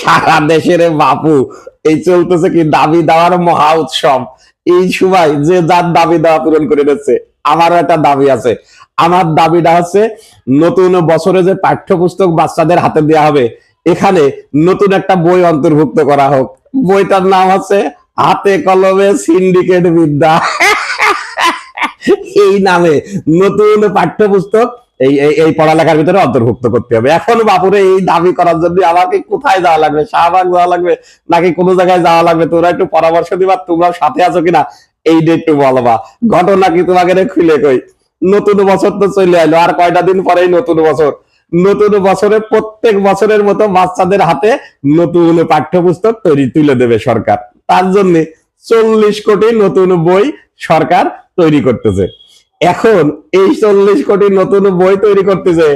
সারা দেশের বাপু, এই চলতেছে কি দাবি দেওয়ার মহা উৎসব। এই সময় যে যার দাবি দেওয়া পূরণ করে দিচ্ছে, আমারও একটা দাবি আছে। আমার দাবিটা হচ্ছে নতুন বছরে যে পাঠ্যপুস্তক বাচ্চাদের হাতে দেওয়া হবে, এখানে নতুন একটা বই অন্তর্ভুক্ত করা হোক। বইটার নাম হচ্ছে হাতে কলমে সিন্ডিকেট বিদ্যা। এই নামে নতুন পাঠ্যপুস্তক এই, এই- পড়ালেখার ভিতরে অন্তর্ভুক্ত করতে হবে। এখন বাপুরে এই দাবি করার জন্য আমাকে কোথায় যাওয়া লাগবে? শাহবাগ যাওয়া লাগবে? নাকি কোনো জায়গায় যাওয়া লাগবে? তোরা একটু পরামর্শ দিবা তোমরা সাথে আছো কিনা? এই ডে একটু বলবা। ঘটনা কি তোমাকে খুলে কই? নতুন বছর তো চলে এলো আর কয়টা দিন পরেই নতুন বছর? নতুন বছরে প্রত্যেক বছরের মতো বাচ্চাদের হাতে নতুন পাঠ্যপুস্তক তৈরি তুলে দেবে সরকার। তার জন্য চল্লিশ কোটি নতুন বই সরকার তৈরি করতেছে। এখন এই চল্লিশ কোটি নতুন বই তৈরি করতেছে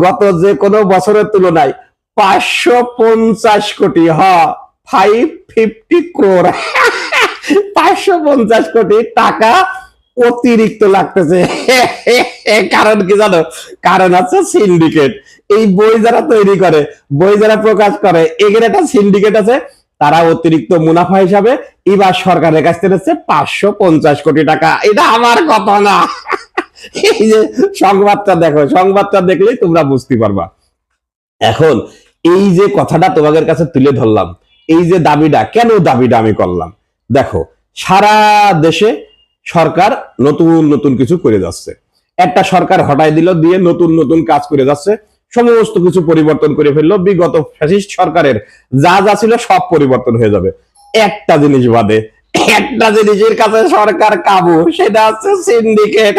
গত যে কোনো বছরের তুলনায় পাঁচশো পঞ্চাশ কোটি, হ ফাইভ ফিফটি ক্রোর পাঁচশো পঞ্চাশ কোটি টাকা অতিরিক্ত লাগতেছে। কারণ কি জানো? কারণ হচ্ছে সিন্ডিকেট এই বই যারা তৈরি করে, বই যারা প্রকাশ করে, এখানে একটা সিন্ডিকেট আছে, তারা অতিরিক্ত মুনাফা হিসাবে এবার সরকারের কাছ থেকে পাঁচশো পঞ্চাশ কোটি টাকা। এটা আমার কথা না। এই যে সংবাদটা দেখো, সংবাদটা দেখলেই তোমরা বুঝতে পারবা। এখন এই যে কথাটা তোমাদের কাছে তুলে ধরলাম, এই যে দাবিটা, কেন দাবিটা আমি করলাম? দেখো, সারা দেশে সরকার নতুন নতুন কিছু করে যাচ্ছে। একটা সরকার হটাই দিল, দিয়ে নতুন নতুন কাজ করে যাচ্ছে, সমস্ত কিছু পরিবর্তন করে ফেলল, বিগত ফ্যাসিস্ট সরকারের যা যা ছিল সব পরিবর্তন হয়ে যাবে। একটা জিনিস বাদে একটা জিনিসের কাছে সরকার কাবু, সেটা হচ্ছে সিন্ডিকেট।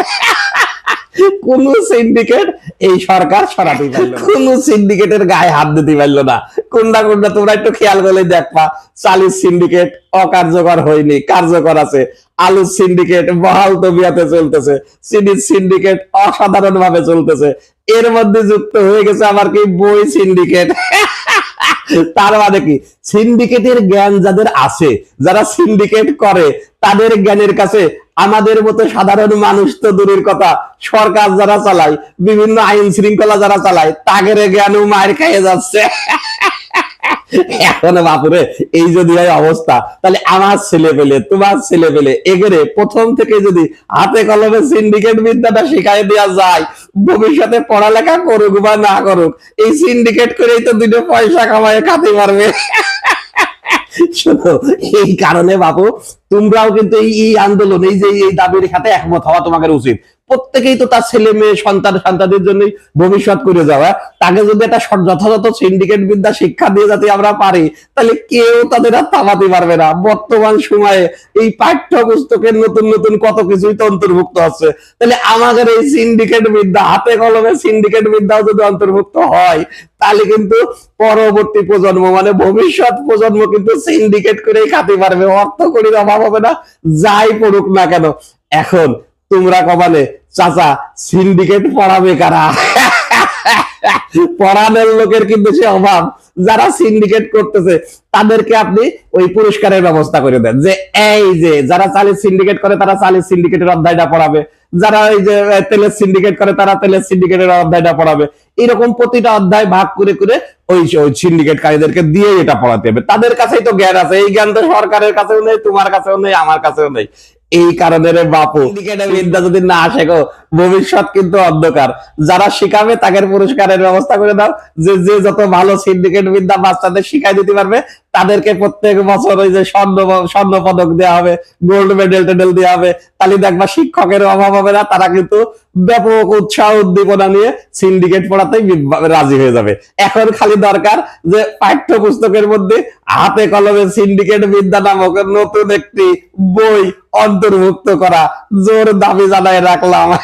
কোন সিন্ডিকেট? এই সরকার সরাতে পারল কোন সিন্ডিকেটের গায়ে হাত দিতে পারল না। কোনটা কোনটা তোমরা একটু খেয়াল করলে দেখবা চালির সিন্ডিকেট অকার্যকর হয়নি, কার্যকর আছে। আলুর সিন্ডিকেট বহাল তবিয়াতে চলতেছে চিনির সিন্ডিকেট অসাধারণ ভাবে চলতেছে। এর মধ্যে যুক্ত হয়ে গেছে আমার কি বই সিন্ডিকেট। তার মানে কি? সিন্ডিকেটের জ্ঞান যাদের আছে, যারা সিন্ডিকেট করে, তাদের জ্ঞানের কাছে আমাদের মতো সাধারণ মানুষ তো দূরের কথা। সরকার যারা চালায়, বিভিন্ন আইন শৃঙ্খলা যারা চালায়, তাদের জ্ঞানও মায়ের খাইয়ে যাচ্ছে। এখন বাপুরে, এই যদি হয় অবস্থা। তাহলে আমার ছেলে পেলে, তোমার ছেলে পেলে এগেরে প্রথম থেকে যদি হাতে কলমে সিন্ডিকেট বিদ্যাটা শিখাই দেওয়া যায়, ভবিষ্যতে পড়ালেখা করুক বা না করুক, এই সিন্ডিকেট করেই তো দুটো পয়সা কামায় খাতে পারবে শোনো, এই কারণে বাবু তোমরাও কিন্তু এই আন্দোলন, এই যে, এই দাবির খাতে একমত হওয়া তোমাদের উচিত। প্রত্যেকেই তো তার ছেলে মেয়ে, সন্তান, সন্তানদের জন্য ভবিষ্যৎ করে যাওয়া। তাকে যদি একটা যথাযথ সিন্ডিকেট বিদ্যা শিক্ষা দিয়ে যাতে আমরা পারি, তাহলে কেউ তাদের আর থামাতে পারবে না। বর্তমান সময়ে এই পাঠ্য পুস্তকের নতুন নতুন কত কিছুই তো অন্তর্ভুক্ত হচ্ছে তাহলে আমাদের এই সিন্ডিকেট বিদ্যা, হাতে কলমে সিন্ডিকেট বিদ্যাও যদি অন্তর্ভুক্ত হয়, তাহলে কিন্তু পরবর্তী প্রজন্ম মানে ভবিষ্যৎ প্রজন্ম কিন্তু সিন্ডিকেট করেই খাতে পারবে। অর্থ করির অভাব হবে না, যাই পড়ুক না কেন। এখন তোমরা কমানে চাচা সিন্ডিকেট পড়াবে কারা? পড়ানোর লোকের কিন্তু সে অভাব। যারা সিন্ডিকেট করতেছে, তাদেরকে আপনি ওই পুরস্কারের ব্যবস্থা করে দেন। যে এই যে, যারা চালের সিন্ডিকেট করে, তারা চালের সিন্ডিকেটের অধ্যায়টা পড়াবে। যারা ওই যে তেলের সিন্ডিকেট করে, তারা তেলের সিন্ডিকেটের অধ্যায়টা পড়াবে। এরকম প্রতিটা অধ্যায় ভাগ করে করে ওই সিন্ডিকেটকারীদেরকে দিয়ে এটা পড়াতে হবে। তাদের কাছেই তো জ্ঞান আছে। এই জ্ঞান তো সরকারের কাছেও নেই, তোমার কাছেও নেই, আমার কাছেও নেই। এই কারণে রে বাপু বিদ্যা যদি না শেখো ভবিষ্যৎ কিন্তু অন্ধকার। যারা শিখাবে তাদের পুরস্কারের ব্যবস্থা করে দাও। যে যে যত ভালো সিন্ডিকেট বিদ্যা বাচ্চাদের শিখাই দিতে পারবে তাদেরকে প্রত্যেক বছর ওই যে স্বর্ণ স্বর্ণ পদক দেওয়া হবে গোল্ড মেডেল টেডেল দেওয়া হবে। তাহলে দেখবা শিক্ষকের অভাব হবে না তারা কিন্তু ব্যাপক উৎসাহ উদ্দীপনা নিয়ে সিন্ডিকেট পড়াতেই রাজি হয়ে যাবে। এখন খালি দরকার যে পাঠ্যপুস্তকের মধ্যে হাতে কলমে সিন্ডিকেট বিদ্যা নামক নতুন একটি বই অন্তর্ভুক্ত করা জোর দাবি জানায় রাখলাম।